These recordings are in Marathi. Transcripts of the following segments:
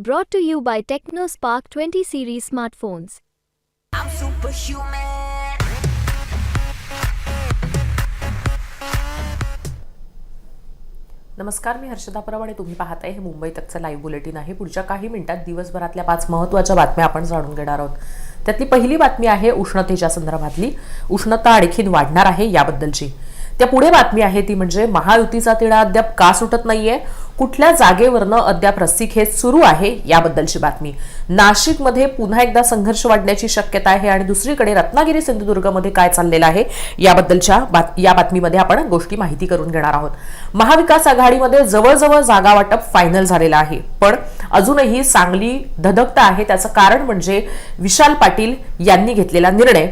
Brought to you by TechnoSpark 20 series smartphones. I'm superhuman. नमस्कार मी हर्षदा परब आणि तुम्ही पाहताय हे मुंबई तकचं लाईव्ह बुलेटिन आहे. पुढच्या काही मिनिटात दिवसभरातल्या पाच महत्त्वाच्या बातम्या आपण जाणून घेणार आहोत. त्यातली पहिली बातमी आहे उष्णतेच्या संदर्भातली. उष्णता आणखीन वाढणार आहे याबद्दलची. त्या पुढे बातमी आहे ती म्हणजे महायुतीचा तिढा अद्याप का सुटत नाहीये? कुठल्या जागेवरनं अद्याप रस्सीखेच सुरू आहे याबद्दलची बातमी? नाशिकमध्ये पुन्हा एकदा संघर्ष वाढण्याची शक्यता आहे आणि दुसरीकडे रत्नागिरी सिंधुदुर्गमध्ये काय चाललेलं आहे याबद्दलच्या बात- या बातमीमध्ये आपण गोष्टी माहिती करून घेणार आहोत. महाविकास आघाडीमध्ये जवळजवळ जागा वाटप फायनल झालेलं आहे. पण अजूनही सांगली धधकता आहे त्याचं कारण म्हणजे विशाल पाटील यांनी घेतलेला निर्णय.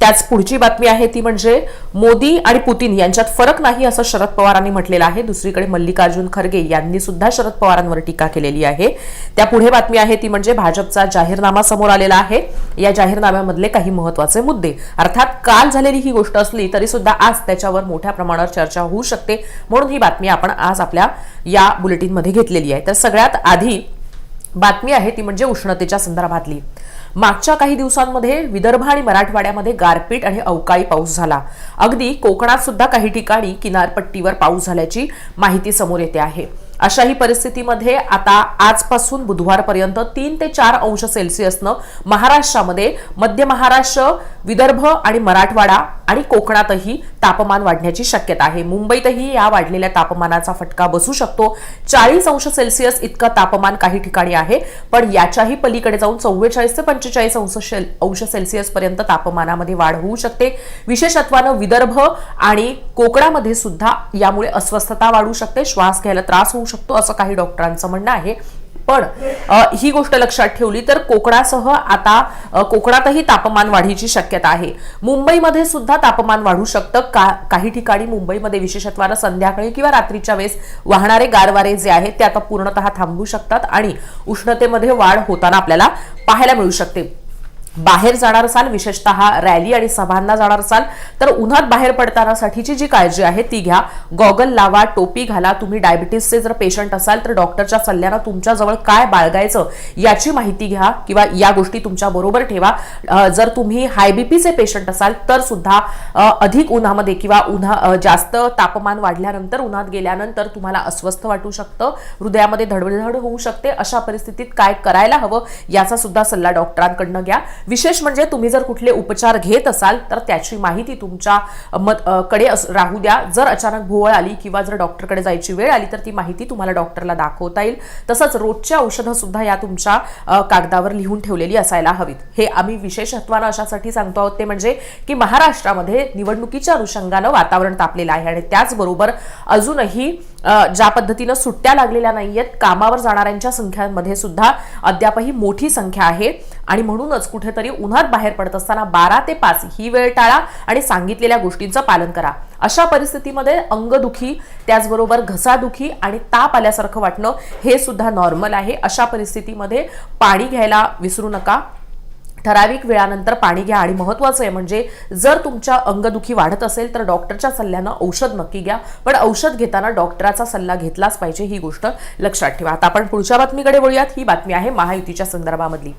त्याच पुढची बातमी आहे ती म्हणजे मोदी आणि पुतीन यांच्यात फरक नाही असं शरद पवारांनी म्हटलेलं आहे. दुसरीकडे मल्लिकार्जुन खरगे यांनी सुद्धा शरद पवारांवर टीका केलेली आहे. त्या पुढे बातमी आहे ती म्हणजे भाजपचा जाहीरनामा समोर आलेला आहे. या जाहीरनाम्यामधले काही महत्त्वाचे मुद्दे. अर्थात काल झालेली ही गोष्ट असली तरी सुद्धा आज त्याच्यावर मोठ्या प्रमाणावर चर्चा होऊ शकते. म्हणून ही बातमी आपण आज आपल्या या बुलेटिनमध्ये घेतलेली आहे. तर सगळ्यात आधी बातमी आहे ती म्हणजे उष्णतेच्या संदर्भातली. मागच्या काही दिवसांमध्ये विदर्भ आणि मराठवाड्यामध्ये गारपीट आणि अवकाळी पाऊस झाला. अगदी कोकणात सुद्धा काही ठिकाणी किनारपट्टीवर पाऊस झाल्याची माहिती समोर येते आहे. अशाही परिस्थितीमध्ये आता आजपासून बुधवारपर्यंत तीन ते चार अंश सेल्सिअसनं महाराष्ट्रामध्ये मध्य महाराष्ट्र विदर्भ आणि मराठवाडा आणि कोकणातही तापमान वाढण्याची शक्यता आहे. मुंबईतही या वाढलेल्या तापमानाचा फटका बसू शकतो. चाळीस अंश सेल्सिअस इतकं तापमान काही ठिकाणी आहे पण याच्याही पलीकडे जाऊन चव्वेचाळीस ते पंचेचाळीस अंश शेल- अंश सेल्सिअस पर्यंत तापमानामध्ये वाढ होऊ शकते. विशेषत्वानं विदर्भ आणि कोकणामध्ये सुद्धा यामुळे अस्वस्थता वाढू शकते. श्वास घ्यायला त्रास होऊ शकतो असं काही डॉक्टरांचं म्हणणं आहे. पण ही गोष्ट लक्षात ठेवली तर कोकणासह आता कोकणातही तापमान वाढीची शक्यता आहे. मुंबईमध्ये सुद्धा तापमान वाढू शकतं. का काही ठिकाणी मुंबईमध्ये विशेषत्वानं संध्याकाळी किंवा रात्रीच्या वेळेस वाहणारे गारवारे जे आहेत ते आता पूर्णतः थांबू शकतात आणि उष्णतेमध्ये वाढ होताना आपल्याला पाहायला मिळू शकते. बाहेर जाणार असाल विशेषतः रॅली आणि सभांना जाणार असाल तर उन्हात बाहेर पडतानासाठीची जी काळजी आहे ती घ्या. गॉगल लावा टोपी घाला. तुम्ही डायबिटीसचे जर पेशंट असाल तर डॉक्टरच्या सल्ल्यानं तुमच्याजवळ काय बाळगायचं याची माहिती घ्या किंवा या गोष्टी तुमच्या बरोबर ठेवा. जर तुम्ही हाय बीपीचे पेशंट असाल तर सुद्धा अधिक उन्हामध्ये किंवा उन्हा जास्त तापमान वाढल्यानंतर उन्हात गेल्यानंतर तुम्हाला अस्वस्थ वाटू शकतं हृदयामध्ये धडधड होऊ शकते. अशा परिस्थितीत काय करायला हवं याचा सुद्धा सल्ला डॉक्टरांकडनं घ्या. विशेष म्हणजे तुम्ही जर कुठले उपचार घेत असाल तर त्याची माहिती तुमच्या मत कडे राहू द्या. जर अचानक भोवळ आली किंवा जर डॉक्टरकडे जायची वेळ आली तर ती माहिती तुम्हाला डॉक्टरला दाखवता येईल. तसंच रोजच्या औषधंसुद्धा या तुमच्या कागदावर लिहून ठेवलेली असायला हवीत. हे आम्ही विशेषत्वानं अशासाठी सांगतो आहोत. ते म्हणजे की महाराष्ट्रामध्ये निवडणुकीच्या अनुषंगानं वातावरण तापलेलं आहे आणि त्याचबरोबर अजूनही ज्या पद्धतीनं सुट्ट्या लागलेल्या नाही आहेत कामावर जाणाऱ्यांच्या संख्यांमध्ये सुद्धा अद्यापही मोठी संख्या आहे. आणि म्हणूनच कुठेतरी उन्हात बाहेर पडत असताना बारा ते पाच ही वेळ टाळा आणि सांगितलेल्या गोष्टींचं पालन करा. अशा परिस्थितीमध्ये अंगदुखी त्याचबरोबर घसादुखी आणि ताप आल्यासारखं वाटणं हे सुद्धा नॉर्मल आहे. अशा परिस्थितीमध्ये पाणी घ्यायला विसरू नका. ठराविक वेळानंतर पाणी घ्या आणि महत्वाचं आहे म्हणजे जर तुमच्या अंगदुखी वाढत असेल तर डॉक्टरच्या सल्ल्यानं औषध नक्की घ्या. पण औषध घेताना डॉक्टराचा सल्ला घेतलाच पाहिजे ही गोष्ट लक्षात ठेवा. आता आपण पुढच्या बातमीकडे वळूयात. ही बातमी आहे महायुतीच्या संदर्भामधली.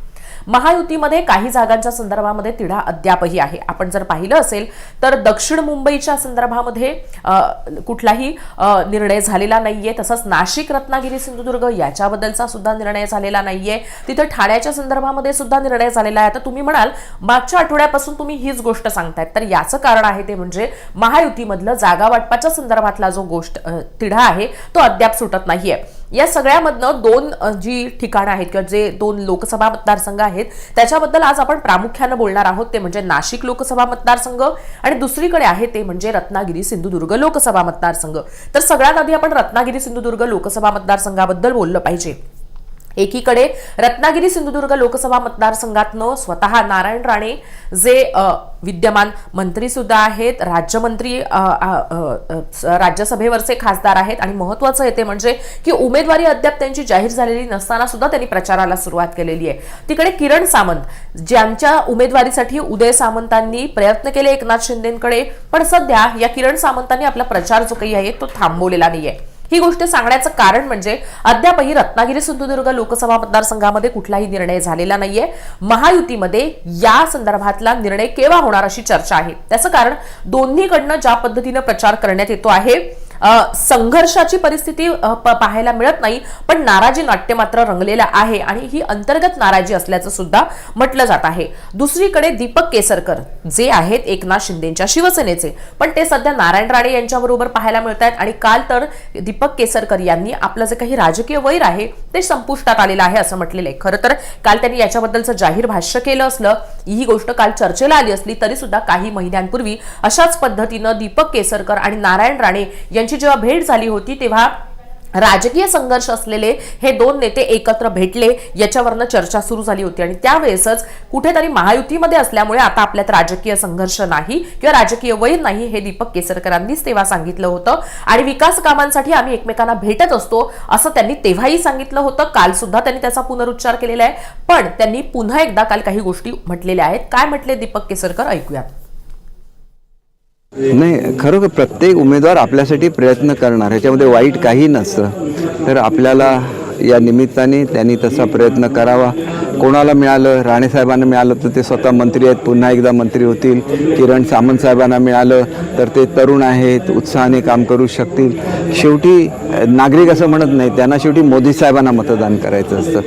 महायुतीमध्ये काही जागांच्या संदर्भामध्ये तिढा अद्यापही आहे. आपण जर पाहिलं असेल तर दक्षिण मुंबईच्या संदर्भामध्ये कुठलाही निर्णय झालेला नाहीये. तसंच नाशिक रत्नागिरी सिंधुदुर्ग याच्याबद्दलचा सुद्धा निर्णय झालेला नाहीये. तिथे ठाण्याच्या संदर्भामध्ये सुद्धा निर्णय झालेला आहे. आता तुम्ही म्हणाल मागच्या आठवड्यापासून तुम्ही हीच गोष्ट सांगतायत. तर याचं कारण आहे ते म्हणजे महायुतीमधलं जागा वाटपाच्या संदर्भातला जो गोष्ट तिढा आहे तो अद्याप सुटत नाहीये. या सगळ्यामधनं दोन जी ठिकाणं आहेत किंवा जे दोन लोकसभा मतदारसंघ आहेत त्याच्याबद्दल आज आपण प्रामुख्यानं बोलणार आहोत. ते म्हणजे नाशिक लोकसभा मतदारसंघ आणि दुसरीकडे आहे ते म्हणजे रत्नागिरी सिंधुदुर्ग लोकसभा मतदारसंघ. तर सगळ्यात आधी आपण रत्नागिरी सिंधुदुर्ग लोकसभा मतदारसंघाबद्दल बोललं पाहिजे. एकीकडे रत्नागिरी सिंधुदुर्ग लोकसभा मतदारसंघातनं स्वतः नारायण राणे जे विद्यमान मंत्री सुद्धा आहेत राज्यमंत्री राज्यसभेवरचे खासदार आहेत आणि महत्वाचं येते म्हणजे की उमेदवारी अद्याप त्यांची जाहीर झालेली नसताना सुद्धा त्यांनी प्रचाराला सुरुवात केलेली आहे. तिकडे किरण सामंत ज्यांच्या उमेदवारीसाठी उदय सामंतांनी प्रयत्न केले एकनाथ शिंदेकडे पण सध्या या किरण सामंतांनी आपला प्रचार जो काही आहे तो थांबवलेला नाहीये. ही गोष्ट सांगण्याचं कारण म्हणजे अद्यापही रत्नागिरी सिंधुदुर्ग लोकसभा मतदारसंघामध्ये कुठलाही निर्णय झालेला नाहीये. महायुतीमध्ये या संदर्भातला निर्णय केव्हा होणार अशी चर्चा आहे. त्याचं कारण दोन्हीकडनं ज्या पद्धतीनं प्रचार करण्यात येतो आहे संघर्षाची परिस्थिती पाहायला मिळत नाही पण नाराजी नाट्य मात्र रंगलेला आहे आणि ही अंतर्गत नाराजी असल्याचं सुद्धा म्हटलं जात आहे. दुसरीकडे दीपक केसरकर जे आहेत एकनाथ शिंदेच्या शिवसेनेचे पण ते सध्या नारायण राणे यांच्याबरोबर पाहायला मिळत आहेत आणि काल तर दीपक केसरकर यांनी आपलं जे काही राजकीय वैर आहे ते संपुष्टात आलेलं आहे असं म्हटलेलं आहे. खरं तर काल त्यांनी याच्याबद्दलचं जाहीर भाष्य केलं असलं ही गोष्ट काल चर्चेला आली असली तरी सुद्धा काही महिन्यांपूर्वी अशाच पद्धतीनं दीपक केसरकर आणि नारायण राणे यांची जेव्हा भेट झाली होती तेव्हा राजकीय संघर्ष असलेले हे दोन नेते एकत्र भेटले. याच्यावरनं चर्चा सुरू झाली होती आणि त्यावेळेसच कुठेतरी महायुतीमध्ये असल्यामुळे आता आपल्यात राजकीय संघर्ष नाही किंवा राजकीय वैर नाही हे दीपक केसरकरांनीच तेव्हा सांगितलं होतं. आणि विकास कामांसाठी आम्ही एकमेकांना भेटत असतो असं त्यांनी तेव्हाही सांगितलं होतं. काल सुद्धा त्यांनी त्याचा पुनरुच्चार केलेला आहे. पण त्यांनी पुन्हा एकदा काल काही गोष्टी म्हटलेल्या आहेत. काय म्हटले दीपक केसरकर? ऐकूयात. नाही खरोखर प्रत्येक उमेदवार आपल्यासाठी प्रयत्न करणार ह्याच्यामध्ये वाईट काही नसतं. तर आपल्याला या निमित्ताने त्यांनी तसा प्रयत्न करावा. कोणाला मिळालं? राणेसाहेबांना मिळालं तर ते स्वतः मंत्री आहेत. पुन्हा एकदा मंत्री होतील. किरण सामंत साहेबांना मिळालं तर ते तरुण आहेत उत्साहाने काम करू शकतील. शेवटी नागरिक असं म्हणत नाही. त्यांना शेवटी मोदी साहेबांना मतदान करायचं असतं.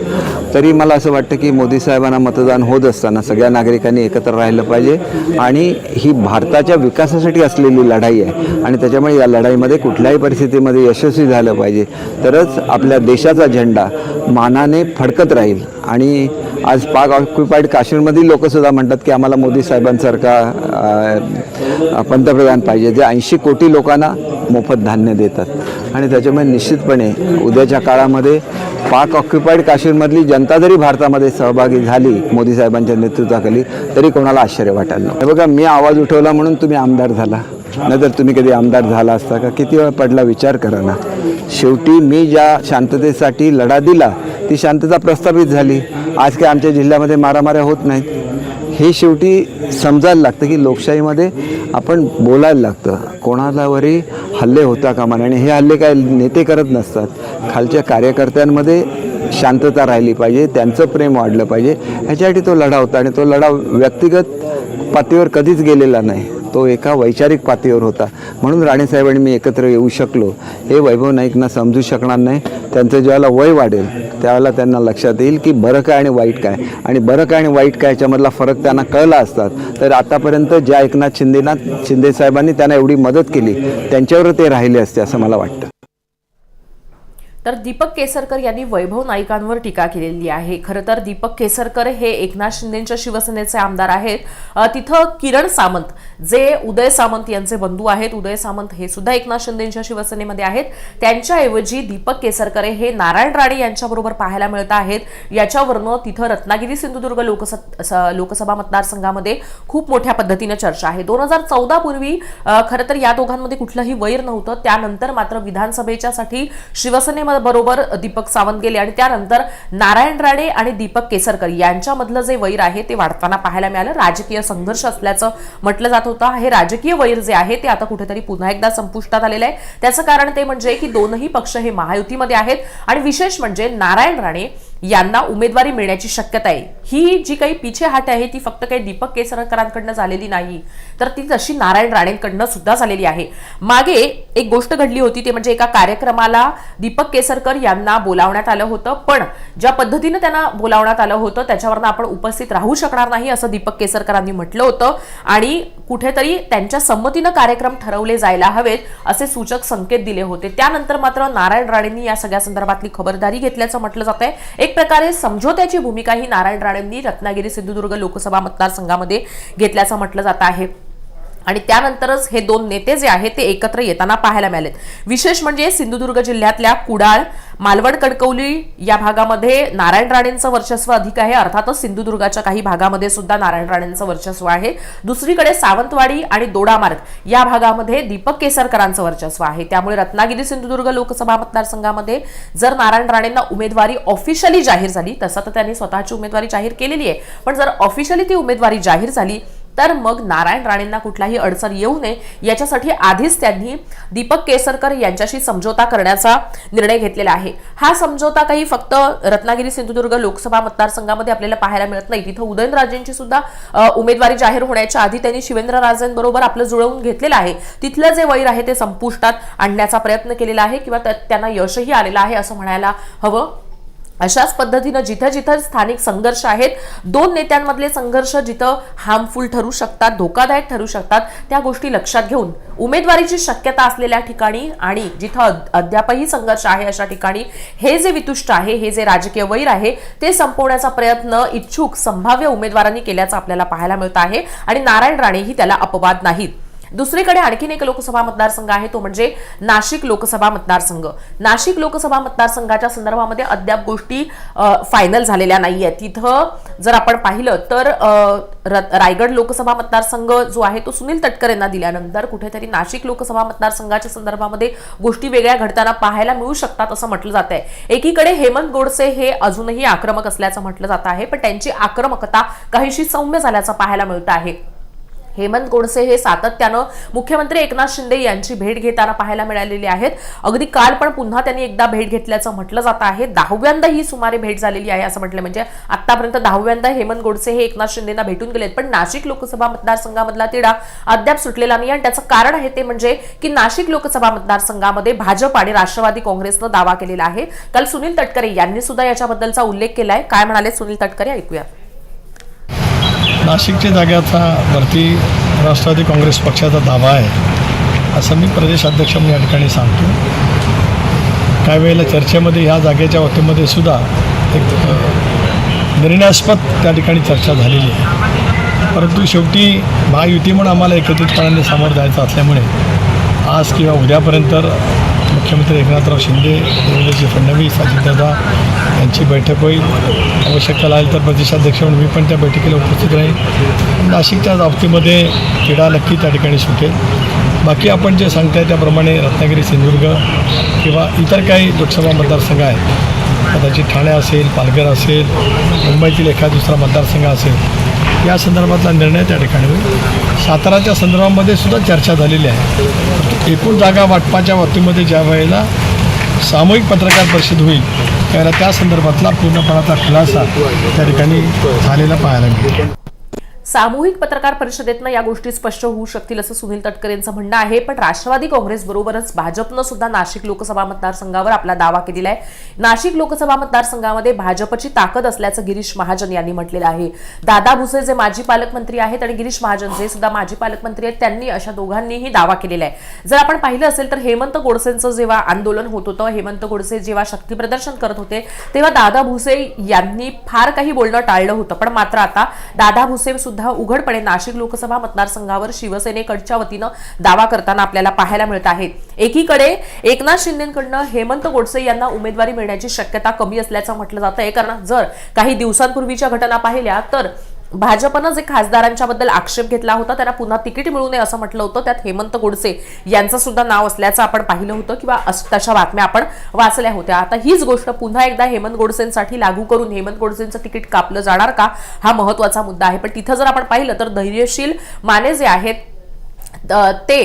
तरी मला असं वाटतं की मोदी साहेबांना मतदान होत असताना सगळ्या नागरिकांनी एकत्र राहिलं पाहिजे. आणि ही भारताच्या विकासासाठी असलेली लढाई आहे. आणि त्याच्यामुळे या लढाईमध्ये कुठल्याही परिस्थितीमध्ये यशस्वी झालं पाहिजे. तरच आपल्या देशाचा झेंडा मानाने फडकत राहील. आणि आज पाक ऑक्युपाईड काश्मीरमधील लोकसुद्धा म्हणतात की आम्हाला मोदी साहेबांसारखा पंतप्रधान पाहिजे. जे ऐंशी कोटी लोकांना मोफत धान्य देतात. आणि त्याच्यामुळे निश्चितपणे उद्याच्या काळामध्ये पाक ऑक्युपाईड काश्मीरमधली जनता जरी भारतामध्ये सहभागी झाली मोदी साहेबांच्या नेतृत्वाखाली तरी कोणाला आश्चर्य वाटायला हे बघा मी आवाज उठवला म्हणून तुम्ही आमदार झाला. नाहीतर तुम्ही कधी आमदार झाला असता का? किती वेळ पडला? विचार करा ना. शेवटी मी ज्या शांततेसाठी लढा दिला ती शांतता प्रस्थापित झाली. आज काय आमच्या जिल्ह्यामध्ये मारामाऱ्या होत नाहीत. हे शेवटी समजायला लागतं की लोकशाहीमध्ये आपण बोलायला लागतं. कोणालावरही हल्ले होता कामा नये. आणि हे हल्ले काय नेते करत नसतात. खालच्या कार्यकर्त्यांमध्ये शांतता राहिली पाहिजे त्यांचं प्रेम वाढलं पाहिजे. ह्याच्यासाठी तो लढा होता आणि तो लढा व्यक्तिगत पातळीवर कधीच गेलेला नाही. तो एका वैचारिक पातळीवर होता. म्हणून राणेसाहेब आणि मी एकत्र येऊ शकलो. हे वैभव नाईकना समजू शकणार नाही. त्यांचं ज्यावेळेला वय वाढेल त्यावेळेला त्यांना लक्षात येईल की बरं काय आणि वाईट काय. आणि बरं काय आणि वाईट काय याच्यामधला फरक त्यांना कळला असतात. तर आतापर्यंत ज्या एकनाथ शिंदेना शिंदे साहेबांनी त्यांना एवढी मदत केली त्यांच्यावर ते राहिले असते असं मला वाटतं. तर दीपक केसरकर यांनी वैभव नाईकांवर टीका केलेली आहे. खरं तर दीपक केसरकर हे एकनाथ शिंदेच्या शिवसेनेचे आमदार आहेत. तिथं किरण सामंत जे उदय सामंत यांचे बंधू आहेत. उदय सामंत हे सुद्धा एकनाथ शिंदेच्या शिवसेनेमध्ये आहेत. त्यांच्याऐवजी दीपक केसरकर हे नारायण राणे यांच्याबरोबर पाहायला मिळत आहेत. याच्यावरनं तिथं रत्नागिरी सिंधुदुर्ग लोकस लोकसभा मतदारसंघामध्ये खूप मोठ्या पद्धतीनं चर्चा आहे. दोन हजार चौदा पूर्वी खरं तर या दोघांमध्ये कुठलंही वैर नव्हतं. त्यानंतर मात्र विधानसभेच्यासाठी शिवसेने बरोबर दीपक सावंत गेले आणि त्यानंतर नारायण राणे आणि दीपक केसरकर यांच्यामधलं जे वैर आहे ते वाढताना पाहायला मिळालं. राजकीय संघर्ष असल्याचं म्हटलं जात होतं. हे राजकीय वैर जे आहे ते आता कुठेतरी पुन्हा एकदा संपुष्टात आलेलं आहे. त्याचं कारण ते म्हणजे की दोनही पक्ष हे महायुतीमध्ये आहेत. आणि विशेष म्हणजे नारायण राणे यांना उमेदवारी मिळण्याची शक्यता आहे. ही जी काही पिछेहाट आहे ती फक्त काही दीपक केसरकरांकडनं झालेली नाही. तर ती तशी नारायण राणेंकडनं सुद्धा झालेली आहे. मागे एक गोष्ट घडली होती ते म्हणजे एका कार्यक्रमाला दीपक केसरकर यांना बोलावण्यात आलं होतं. पण ज्या पद्धतीनं त्यांना बोलावण्यात आलं होतं त्याच्यावरनं आपण उपस्थित राहू शकणार नाही असं दीपक केसरकरांनी म्हटलं होतं. आणि कुठेतरी त्यांच्या संमतीनं कार्यक्रम ठरवले जायला हवेत असे सूचक संकेत दिले होते. त्यानंतर मात्र नारायण राणेंनी या सगळ्या संदर्भातली खबरदारी घेतल्याचं म्हटलं जात आहे एक प्रकारे समझोत्याची भूमिका ही नारायण राणेंनी रत्नागिरी सिंधुदुर्ग लोकसभा मतदारसंघामध्ये घेतल्याचं म्हटलं जात आहे. आणि त्यानंतरच हे दोन नेते जे आहेत ते एकत्र येताना पाहायला मिळालेत. विशेष म्हणजे सिंधुदुर्ग जिल्ह्यातल्या कुडाळ मालवण कणकवली या भागामध्ये नारायण राणेंचं वर्चस्व अधिक आहे. अर्थातच सिंधुदुर्गाच्या काही भागामध्ये सुद्धा नारायण राणेंचं वर्चस्व आहे. दुसरीकडे सावंतवाडी आणि दोडामार्ग या भागामध्ये दीपक केसरकरांचं वर्चस्व आहे. त्यामुळे रत्नागिरी सिंधुदुर्ग लोकसभा मतदारसंघामध्ये जर नारायण राणेंना उमेदवारी ऑफिशियली जाहीर झाली तसं तर त्यांनी स्वतःची उमेदवारी जाहीर केलेली आहे. पण जर ऑफिशियली ती उमेदवारी जाहीर झाली तर मग नारायण राणेंना कुठलाही अडचण येऊ नये याच्यासाठी आधीच त्यांनी दीपक केसरकर यांच्याशी समझोता करण्याचा निर्णय घेतलेला आहे. हा समझोता काही फक्त रत्नागिरी सिंधुदुर्ग लोकसभा मतदारसंघामध्ये आपल्याला पाहायला मिळत नाही. तिथं उदयनराजेंची सुद्धा उमेदवारी जाहीर होण्याच्या आधी त्यांनी शिवेंद्रराजेंबरोबर आपलं जुळवून घेतलेलं आहे. तिथलं जे वैर आहे ते संपुष्टात आणण्याचा प्रयत्न केलेला आहे किंवा त्यांना यशही आलेलं आहे असं म्हणायला हवं. अशाच पद्धतीनं जिथं जिथं स्थानिक संघर्ष आहेत दोन नेत्यांमधले संघर्ष जिथं हार्मफुल ठरू शकतात धोकादायक ठरू शकतात त्या गोष्टी लक्षात घेऊन उमेदवारीची शक्यता असलेल्या ठिकाणी आणि जिथं अद्यापही संघर्ष आहे अशा ठिकाणी हे जे वितुष्ट आहे हे जे राजकीय वैर आहे ते संपवण्याचा प्रयत्न इच्छुक संभाव्य उमेदवारांनी केल्याचं आपल्याला पाहायला मिळत आहे आणि नारायण राणेही त्याला अपवाद नाहीत. दुसरीकडे आणखीन एक लोकसभा मतदारसंघ आहे तो म्हणजे नाशिक लोकसभा मतदारसंघ. नाशिक लोकसभा मतदारसंघाच्या संदर्भामध्ये अद्याप गोष्टी फायनल झालेल्या नाहीये तिथं जर आपण पाहिलं तर र- रायगड लोकसभा मतदारसंघ जो आहे तो सुनील तटकर यांना दिल्यानंतर कुठेतरी नाशिक लोकसभा मतदारसंघाच्या संदर्भामध्ये गोष्टी वेगळ्या घडताना पाहायला मिळू शकतात असं म्हटलं जात आहे एकीकडे हेमंत गोडसे हे अजूनही आक्रमक असल्याचं म्हटलं जात आहे पण त्यांची आक्रमकता काहीशी सौम्य झाल्याचं पाहायला मिळत आहे. हेमंत गोडसे हे सातत्यानं मुख्यमंत्री एकनाथ शिंदे यांची भेट घेताना पाहायला मिळालेली आहेत. अगदी काल पण पुन्हा त्यांनी एकदा भेट घेतल्याचं म्हटलं जात आहे. दहाव्यांदा ही सुमारे भेट झालेली आहे असं म्हटलं म्हणजे आतापर्यंत दहाव्यांदा हेमंत गोडसे हे एकनाथ शिंदेना भेटून गेलेत. पण नाशिक लोकसभा मतदारसंघामधला तिढा अद्याप सुटलेला नाही आणि त्याचं कारण आहे ते म्हणजे की नाशिक लोकसभा मतदारसंघामध्ये भाजप आणि राष्ट्रवादी काँग्रेसनं दावा केलेला आहे. काल सुनील तटकरे यांनी सुद्धा याच्याबद्दलचा उल्लेख केलाय. काय म्हणाले सुनील तटकरे? ऐकूया. नाशिकच्या जागेचा भरती राष्ट्रवादी काँग्रेस पक्षाचा दावा आहे असं मी प्रदेशाध्यक्ष म्हणून या ठिकाणी सांगतो. काही वेळेला चर्चेमध्ये ह्या जागेच्या वतीमध्ये सुद्धा एक निर्णयास्पद त्या ठिकाणी चर्चा झालेली आहे. परंतु शेवटी महायुती म्हणून आम्हाला एकत्रितपणाने समोर जायचं असल्यामुळे आज किंवा उद्यापर्यंत मुख्यमंत्री एकनाथराव शिंदे देवेंद्रजी फडणवीस अजितदादा यांची बैठक होईल. आवश्यकता लागेल तर प्रदेशाध्यक्ष म्हणून मी पण त्या बैठकीला उपस्थित राहील नाशिकच्या बाबतीमध्ये क्रीडा नक्की त्या ठिकाणी सुटेल. बाकी आपण जे सांगताय त्याप्रमाणे रत्नागिरी सिंधुदुर्ग किंवा इतर काही लोकसभा मतदारसंघ आहेत. कदाचित ठाणे असेल पालघर असेल मुंबईतील एखादा दुसरा मतदारसंघ असेल या संदर्भातला निर्णय त्या ठिकाणी होईल. साताराच्या संदर्भामध्ये सुद्धा चर्चा झालेली आहे. एकूण जागा वाटपाच्या बाबतीमध्ये ज्या वेळेला सामूहिक पत्रकार परिषद होईल त्यावेळेला त्या संदर्भातला पूर्णपणाचा खुलासा त्या ठिकाणी झालेला पाहायला मिळेल. सामूहिक पत्रकार परिषदेतनं या गोष्टी स्पष्ट होऊ शकतील असं सुनील तटकरे यांचं म्हणणं आहे. पण राष्ट्रवादी काँग्रेस बरोबरच भाजपनं सुद्धा नाशिक लोकसभा मतदारसंघावर आपला दावा केलेला आहे नाशिक लोकसभा मतदारसंघामध्ये भाजपची ताकद असल्याचं गिरीश महाजन यांनी म्हटलेलं आहे. दादा भुसे जे माजी पालकमंत्री आहेत आणि गिरीश महाजन जे सुद्धा माजी पालकमंत्री आहेत त्यांनी अशा दोघांनीही दावा केलेला आहे. जर आपण पाहिलं असेल तर हेमंत गोडसेंचं जेव्हा आंदोलन होत होतं हेमंत गोडसे जेव्हा शक्ती प्रदर्शन करत होते तेव्हा दादा भुसे यांनी फार काही बोलणं टाळलं होतं. पण मात्र आता दादा भुसे सुद्धा उघडपणे नाशिक लोकसभा मतदारसंघावर शिवसेनेकडच्या वतीनं दावा करताना आपल्याला पाहायला मिळत आहे. एकीकडे एकनाथ शिंदेकडनं हेमंत गोडसे यांना उमेदवारी मिळण्याची शक्यता कमी असल्याचं म्हटलं जात आहे कारण जर काही दिवसांपूर्वीच्या घटना पाहिल्या तर भाजपनं जे खासदारांच्या बद्दल आक्षेप घेतला होता त्यांना पुन्हा तिकीट मिळू नये असं म्हटलं होतं. त्यात हेमंत गोडसे यांचं सुद्धा नाव असल्याचं आपण पाहिलं होतं किंवा अस- तशा बातम्या आपण वाचल्या होत्या. आता हीच गोष्ट पुन्हा एकदा हेमंत गोडसेंसाठी लागू करून हेमंत गोडसेंचं तिकीट कापलं जाणार का? हा महत्त्वाचा मुद्दा आहे. पण तिथं जर आपण पाहिलं तर धैर्यशील माने जे आहेत ते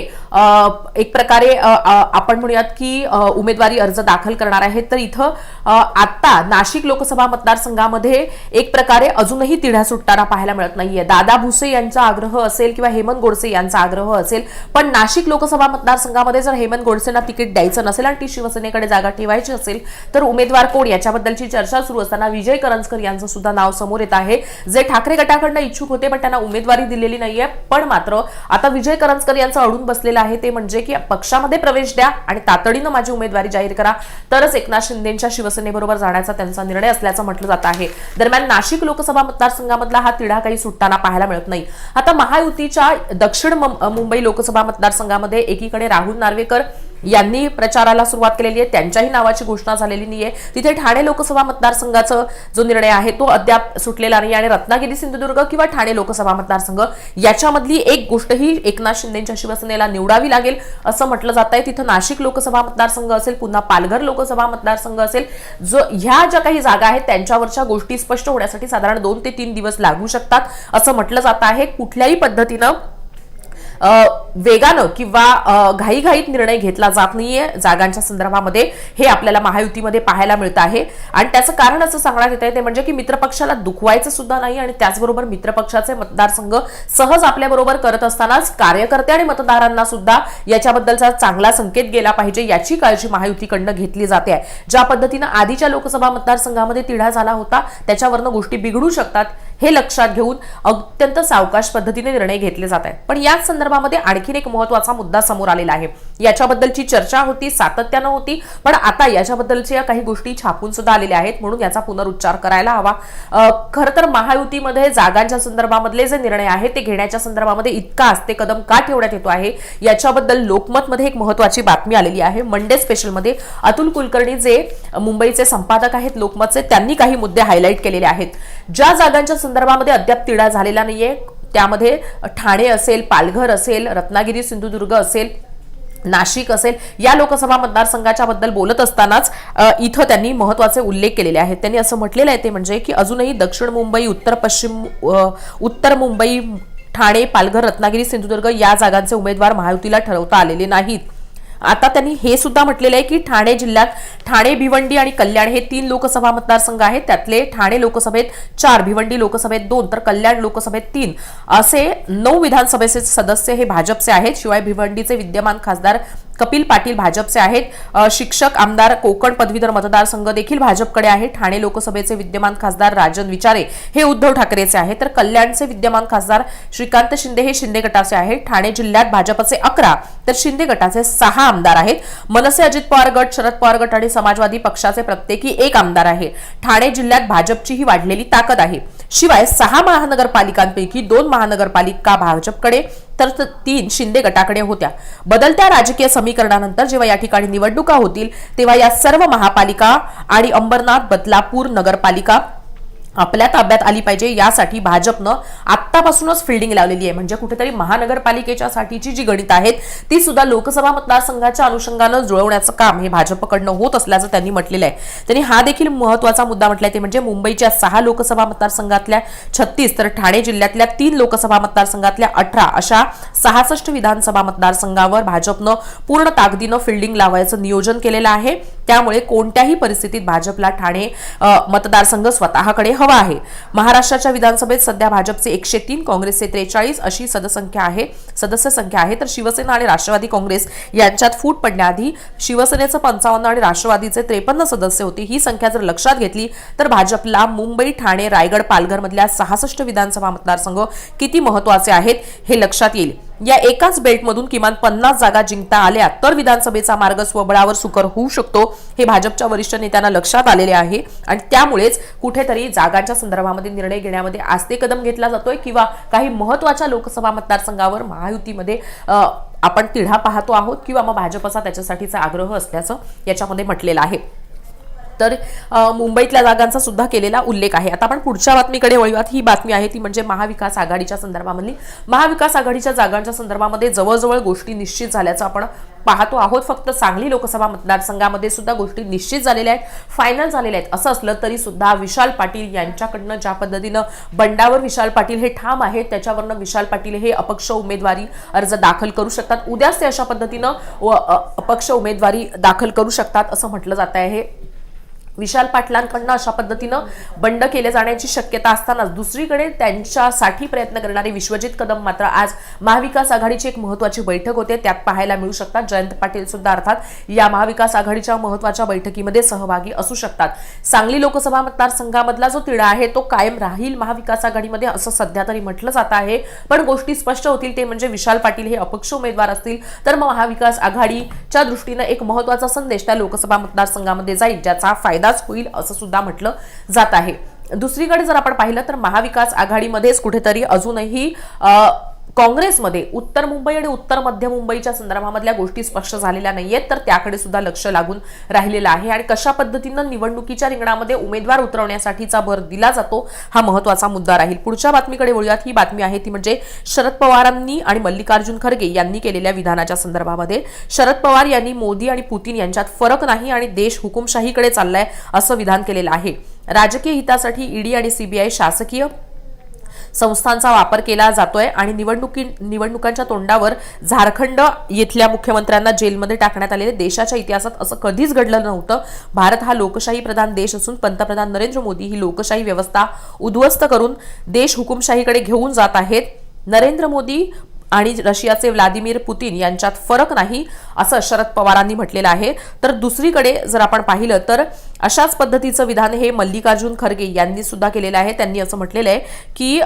एक प्रकारे आपण म्हणूयात की उमेदवारी अर्ज दाखल करणार आहेत. तर इथं आत्ता आता नाशिक लोकसभा मतदारसंघामध्ये एक प्रकारे अजूनही तिढा सुटताना पाहायला मिळत नाहीये. दादा भुसे यांचा आग्रह असेल किंवा हेमंत गोडसे यांचा आग्रह असेल पण नाशिक लोकसभा मतदारसंघामध्ये जर हेमंत गोडसेंना तिकीट द्यायचं नसेल आणि ती शिवसेनेकडे जागा ठेवायची असेल तर उमेदवार कोण? याच्याबद्दलची चर्चा सुरू असताना विजय करंजकर यांचं सुद्धा नाव समोर येत आहे. जे ठाकरे गटाकडनं इच्छुक होते पण त्यांना उमेदवारी दिलेली नाहीये. पण मात्र आता विजय करंजकर यांचं अडून बसलेलं आहे ते म्हणजे की पक्षामध्ये प्रवेश द्या आणि तातडीनं माझी उमेदवारी जाहीर करा. तरच एकनाथ शिंदेच्या शिवसेनेबरोबर जाण्याचा त्यांचा निर्णय असल्याचं म्हटलं जात आहे. दरम्यान नाशिक लोकसभा मतदारसंघामधला हा तिढा काही सुटताना पाहायला मिळत नाही. आता महायुतीच्या दक्षिण मुंबई लोकसभा मतदारसंघामध्ये एकीकडे राहुल नार्वेकर यांनी प्रचाराला सुरुवात केलेली आहे. त्यांच्याही नावाची घोषणा झालेली नाहीये. तिथे ठाणे लोकसभा मतदारसंघाचा जो निर्णय आहे तो अद्याप सुटलेला नाही आणि रत्नागिरी सिंधुदुर्ग किंवा ठाणे लोकसभा मतदारसंघ याच्यामधली एक गोष्ट ही एकनाथ शिंदेच्या शिवसेनेला निवडावी लागेल असं म्हटलं जात आहे तिथं नाशिक लोकसभा मतदारसंघ असेल पुन्हा पालघर लोकसभा मतदारसंघ असेल जो ह्या ज्या काही जागा आहेत त्यांच्यावरच्या गोष्टी स्पष्ट होण्यासाठी साधारण दोन ते तीन दिवस लागू शकतात असं म्हटलं जात आहे. कुठल्याही पद्धतीनं वेगानं किंवा घाईघाईत निर्णय घेतला जात नाहीये जागांच्या संदर्भामध्ये. हे आपल्याला महायुतीमध्ये पाहायला मिळत आहे. आणि त्याचं कारण असं सांगण्यात येत आहे ते म्हणजे की मित्रपक्षाला दुखवायचं सुद्धा नाही आणि त्याचबरोबर मित्रपक्षाचे मतदारसंघ सहज आपल्याबरोबर करत असतानाच कार्यकर्ते आणि मतदारांना सुद्धा याच्याबद्दलचा चांगला संकेत गेला पाहिजे याची काळजी महायुतीकडनं घेतली जाते. आहे ज्या पद्धतीनं आधीच्या लोकसभा मतदारसंघामध्ये तिढा झाला होता त्याच्यावरनं गोष्टी बिघडू शकतात. हे लक्षात घेऊन अत्यंत सावकाश पद्धतीने निर्णय घेतले जात आहेत. पण याच संदर्भामध्ये आणखीन एक महत्त्वाचा मुद्दा समोर आलेला आहे. याच्याबद्दलची चर्चा होती सातत्यानं होती पण आता याच्याबद्दलच्या काही गोष्टी छापून सुद्धा आलेल्या आहेत म्हणून याचा पुनरुच्चार करायला हवा. खरं तर महायुतीमध्ये जागांच्या संदर्भामधले जे निर्णय आहेत ते घेण्याच्या संदर्भामध्ये इतका असते कदम का ठेवण्यात येतो आहे? याच्याबद्दल लोकमतमध्ये एक महत्वाची बातमी आलेली आहे. मंडे स्पेशलमध्ये अतुल कुलकर्णी जे मुंबईचे संपादक आहेत लोकमतचे त्यांनी काही मुद्दे हायलाईट केलेले आहेत. ज्या जागांच्या संदर्भामध्ये अद्याप तिढा झालेला नाहीये त्यामध्ये ठाणे असेल पालघर असेल रत्नागिरी सिंधुदुर्ग असेल नाशिक असेल या लोकसभा मतदारसंघाच्या बद्दल बोलत असतानाच इथं त्यांनी महत्त्वाचे उल्लेख केलेले आहेत. त्यांनी असं म्हटलेलं आहे ते म्हणजे की अजूनही दक्षिण मुंबई उत्तर पश्चिम उत्तर मुंबई ठाणे पालघर रत्नागिरी सिंधुदुर्ग या जागांचे उमेदवार महायुतीला ठरवता आलेले नाहीत. आता त्यांनी हे सुद्धा म्हटलेलं आहे की ठाणे जिल्ह्यात ठाणे भिवंडी आणि कल्याण हे तीन लोकसभा मतदारसंघ आहेत. त्यातले ठाणे लोकसभेत चार भिवंडी लोकसभेत दोन तर कल्याण लोकसभेत तीन असे नऊ विधानसभेचे सदस्य हे भाजपचे आहेत. शिवाय भिवंडीचे विद्यमान खासदार कपिल पाटील भाजपचे आहेत. शिक्षक आमदार कोकण पदवीधर मतदारसंघ देखील भाजपकडे आहे ठाणे लोकसभेचे विद्यमान खासदार राजन विचारे हे उद्धव ठाकरेचे आहेत. तर कल्याणचे विद्यमान खासदार श्रीकांत शिंदे हे शिंदे गटाचे आहेत. ठाणे जिल्ह्यात भाजपचे अकरा तर शिंदे गटाचे सहा आमदार आहेत. मनसे अजित पवार गट शरद पवार गट आणि समाजवादी पक्षाचे प्रत्येकी एक आमदार आहे. ठाणे जिल्ह्यात भाजपची ही वाढलेली ताकद आहे. शिवाय सहा महानगरपालिकांपैकी दोन महानगरपालिका भाजपकडे तर तीन शिंदे गटाकडे होत्या. बदलत्या राजकीय समीकरणानंतर जेव्हा या ठिकाणी निवडणुका होतील तेव्हा या सर्व महापालिका आणि अंबरनाथ बदलापूर नगरपालिका आपल्या ताब्यात आली पाहिजे यासाठी भाजपनं आत्तापासूनच फिल्डिंग लावलेली आहे. म्हणजे कुठेतरी महानगरपालिकेच्या साठीची जी गणित आहेत ती सुद्धा लोकसभा मतदारसंघाच्या अनुषंगानं जुळवण्याचं काम हे भाजपकडनं होत असल्याचं त्यांनी म्हटलेलं आहे. त्यांनी हा देखील महत्त्वाचा मुद्दा म्हटलाय ते म्हणजे मुंबईच्या सहा लोकसभा मतदारसंघातल्या छत्तीस तर ठाणे जिल्ह्यातल्या तीन लोकसभा मतदारसंघातल्या अठरा अशा सहासष्ट विधानसभा मतदारसंघावर भाजपनं पूर्ण ताकदीनं फिल्डिंग लावायचं नियोजन केलेलं आहे. त्यामुळे कोणत्याही परिस्थितीत भाजपला ठाणे मतदारसंघ स्वतःकडे हवा आहे. महाराष्ट्राच्या विधानसभेत सध्या भाजपचे एकशे तीन काँग्रेसचे त्रेचाळीस अशी सदसंख्या आहे. सदस्य संख्या आहे तर शिवसेना आणि राष्ट्रवादी काँग्रेस यांच्यात फूट पडण्याआधी शिवसेनेचं पंचावन्न आणि राष्ट्रवादीचे त्रेपन्न सदस्य होते. ही संख्या जर लक्षात घेतली तर भाजपला मुंबई ठाणे रायगड पालघर मधल्या सहासष्ट विधानसभा मतदारसंघ किती महत्त्वाचे आहेत हे लक्षात येईल. या एकाच बेल्टमधून किमान पन्नास जागा जिंकता आल्या तर विधानसभेचा मार्ग स्वबळावर सुकर होऊ शकतो हे भाजपच्या वरिष्ठ नेत्यांना लक्षात आलेले आहे. आणि त्यामुळेच कुठेतरी जागांच्या संदर्भामध्ये निर्णय घेण्यामध्ये आस्ते कदम घेतला जातोय किंवा काही महत्त्वाच्या लोकसभा मतदारसंघावर महायुतीमध्ये आपण तिढा पाहतो आहोत किंवा मग भाजपचा त्याच्यासाठीचा आग्रह असल्याचं याच्यामध्ये म्हटलेलं आहे. तर मुंबईतल्या जागांचा सुद्धा केलेला उल्लेख आहे. आता आपण पुढच्या बातमीकडे वळूयात. ही बातमी आहे ती म्हणजे महाविकास आघाडीच्या संदर्भामधली. महाविकास आघाडीच्या जागांच्या संदर्भामध्ये जवळजवळ गोष्टी निश्चित झाल्याचं आपण पाहतो आहोत. फक्त सांगली लोकसभा मतदारसंघामध्ये सुद्धा गोष्टी निश्चित झालेल्या आहेत. फायनल झालेल्या आहेत. असं असलं तरी सुद्धा विशाल पाटील यांच्याकडनं ज्या पद्धतीनं बंडावर विशाल पाटील हे ठाम आहेत त्याच्यावरनं विशाल पाटील हे अपक्ष उमेदवारी अर्ज दाखल करू शकतात. उद्याच ते अशा पद्धतीनं व अपक्ष उमेदवारी दाखल करू शकतात असं म्हटलं जात आहे. विशाल पाटलांकडनं अशा पद्धतीनं बंड केले जाण्याची शक्यता असतानाच दुसरीकडे त्यांच्यासाठी प्रयत्न करणारे विश्वजित कदम मात्र आज महाविकास आघाडीची एक महत्वाची बैठक होते. त्यात पाहायला मिळू शकतात. जयंत पाटील सुद्धा अर्थात या महाविकास आघाडीच्या महत्त्वाच्या बैठकीमध्ये सहभागी असू शकतात. सांगली लोकसभा मतदारसंघामधला जो तिढा आहे तो कायम राहील महाविकास आघाडीमध्ये असं सध्या तरी म्हटलं जात आहे. पण गोष्टी स्पष्ट होतील ते म्हणजे विशाल पाटील हे अपक्ष उमेदवार असतील तर मग महाविकास आघाडीच्या दृष्टीनं एक महत्त्वाचा संदेश त्या लोकसभा मतदारसंघामध्ये जाईल ज्याचा फायदा अंदाज होईल असं सुद्धा म्हटलं जात आहे. दुसरीकडे जर आपण पाहिलं तर महाविकास आघाडीमध्येच कुठेतरी अजूनही काँग्रेसमध्ये उत्तर मुंबई आणि उत्तर मध्य मुंबईच्या संदर्भामधल्या गोष्टी स्पष्ट झालेल्या नाहीयेत तर त्याकडे सुद्धा लक्ष लागून राहिलेलं आहे. आणि कशा पद्धतीनं निवडणुकीच्या रिंगणामध्ये उमेदवार उतरवण्यासाठीचा भर दिला जातो हा महत्त्वाचा मुद्दा राहील. पुढच्या बातमीकडे वळूयात. ही बातमी आहे ती म्हणजे शरद पवारांनी आणि मल्लिकार्जुन खरगे यांनी केलेल्या विधानाच्या संदर्भामध्ये. शरद पवार यांनी मोदी आणि पुतीन यांच्यात फरक नाही आणि देश हुकुमशाहीकडे चाललाय असं विधान केलेलं आहे. राजकीय हितासाठी ईडी आणि सीबीआय शासकीय संस्थांचा वापर केला जातोय आणि निवडणुकी निवडणुकांच्या तोंडावर झारखंड येथल्या मुख्यमंत्र्यांना जेलमध्ये टाकण्यात आलेले देशाच्या इतिहासात असं कधीच घडलं नव्हतं. भारत हा लोकशाही प्रधान देश असून पंतप्रधान नरेंद्र मोदी ही लोकशाही व्यवस्था उद्ध्वस्त करून देश हुकुमशाहीकडे घेऊन जात आहेत. नरेंद्र मोदी आणि रशियाचे व्लादिमीर पुतीन यांच्यात फरक नाही असं शरद पवारांनी म्हटलेलं आहे. तर दुसरीकडे जर आपण पाहिलं तर अशाच पद्धतीचं विधान हे मल्लिकार्जुन खरगे यांनी सुद्धा केलेलं आहे. त्यांनी असं म्हटलेलं आहे की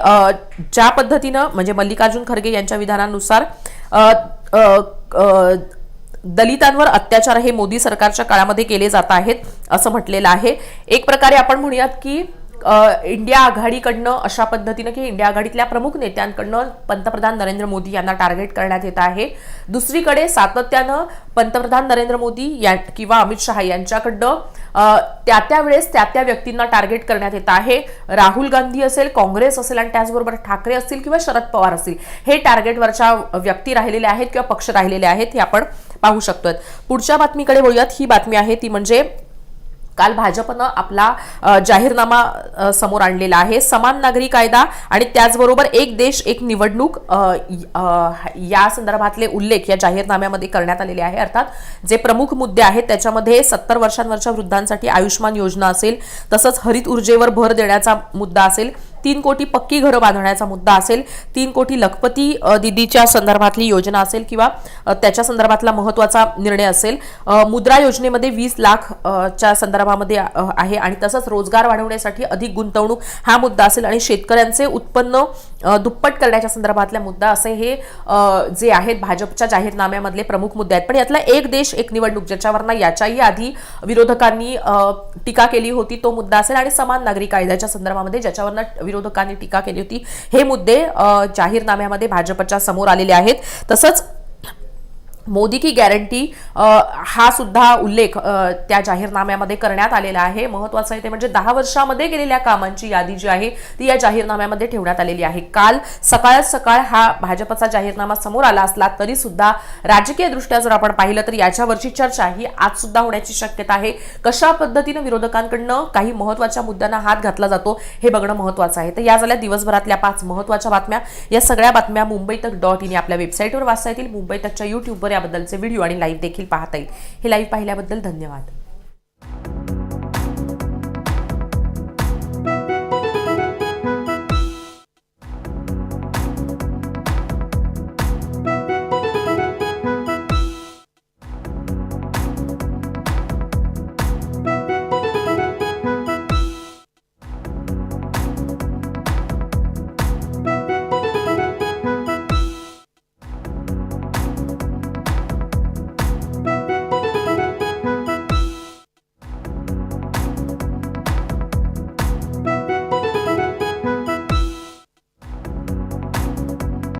ज्या पद्धतीनं म्हणजे मल्लिकार्जुन खरगे यांच्या विधानानुसार दलितांवर अत्याचार हे मोदी सरकारच्या काळामध्ये केले जात आहेत असं म्हटलेलं आहे. एक प्रकारे आपण म्हणूयात की इंडिया आघाडीकडनं अशा पद्धतीनं की इंडिया आघाडीतल्या प्रमुख नेत्यांकडनं पंतप्रधान नरेंद्र मोदी यांना टार्गेट करण्यात येत आहे. दुसरीकडे सातत्यानं पंतप्रधान नरेंद्र मोदी या किंवा अमित शहा यांच्याकडनं त्या त्या वेळेस त्या त्या व्यक्तींना टार्गेट करण्यात येत आहे. राहुल गांधी असेल काँग्रेस असेल आणि त्याचबरोबर ठाकरे असतील किंवा शरद पवार असतील हे टार्गेटवरच्या व्यक्ती राहिलेले आहेत किंवा पक्ष राहिलेले आहेत हे आपण पाहू शकतोय. पुढच्या बातमीकडे वळूयात. ही बातमी आहे ती म्हणजे काल भाजपनं आपला जाहीरनामा समोर आणलेला आहे. समान नागरी कायदा आणि त्याचबरोबर एक देश एक निवडणूक या संदर्भातले उल्लेख या जाहीरनाम्यामध्ये करण्यात आलेले आहे. अर्थात जे प्रमुख मुद्दे आहेत त्याच्यामध्ये सत्तर वर्षांवरच्या वृद्धांसाठी आयुष्यमान योजना असेल तसंच हरित ऊर्जेवर भर देण्याचा मुद्दा असेल तीन कोटी पक्की घरं बांधण्याचा मुद्दा असेल तीन कोटी लखपती दिदीच्या संदर्भातली योजना असेल किंवा त्याच्या संदर्भातला महत्त्वाचा निर्णय असेल मुद्रा योजनेमध्ये वीस लाख च्या संदर्भामध्ये आहे आणि तसंच रोजगार वाढवण्यासाठी अधिक गुंतवणूक हा मुद्दा असेल आणि शेतकऱ्यांचे उत्पन्न दुप्पट करण्याच्या संदर्भातला मुद्दा असे हे जे आहेत भाजपच्या जाहीरनाम्यामधले प्रमुख मुद्दे आहेत. पण यातला एक देश एक निवडणूक ज्याच्यावरनं याच्याही आधी विरोधकांनी टीका केली होती तो मुद्दा असेल आणि समान नागरी कायद्याच्या संदर्भामध्ये ज्याच्यावरनं विरोधकांनी टीका केली होती. हे मुद्दे जाहीरनाम्यामध्ये भाजपच्या समोर आलेले आहेत. तसंच मोदी की गॅरंटी हा सुद्धा उल्लेख त्या जाहीरनाम्यामध्ये करण्यात आलेला आहे. महत्वाचं आहे ते म्हणजे दहा वर्षामध्ये केलेल्या कामांची यादी जी आहे ती या जाहीरनाम्यामध्ये ठेवण्यात आलेली आहे. काल सकाळ सकाळ हा भाजपचा जाहीरनामा समोर आला असला तरी सुद्धा राजकीय दृष्ट्या जर आपण पाहिलं तर याच्यावरची चर्चा ही आज सुद्धा होण्याची शक्यता आहे. कशा पद्धतीनं विरोधकांकडनं काही महत्त्वाच्या मुद्द्यांना हात घातला जातो हे बघणं महत्वाचं आहे. तर या झाल्या दिवसभरातल्या पाच महत्त्वाच्या बातम्या या सगळ्या बातम्या मुंबई तक डॉट इन या आपल्या वेबसाईटवर वाचता येतील. मुंबई तकच्या युट्यूबवर याबद्दलचे व्हिडिओ आणि लाईव्ह देखील पाहता येईल. हे लाईव्ह पाहिल्याबद्दल धन्यवाद.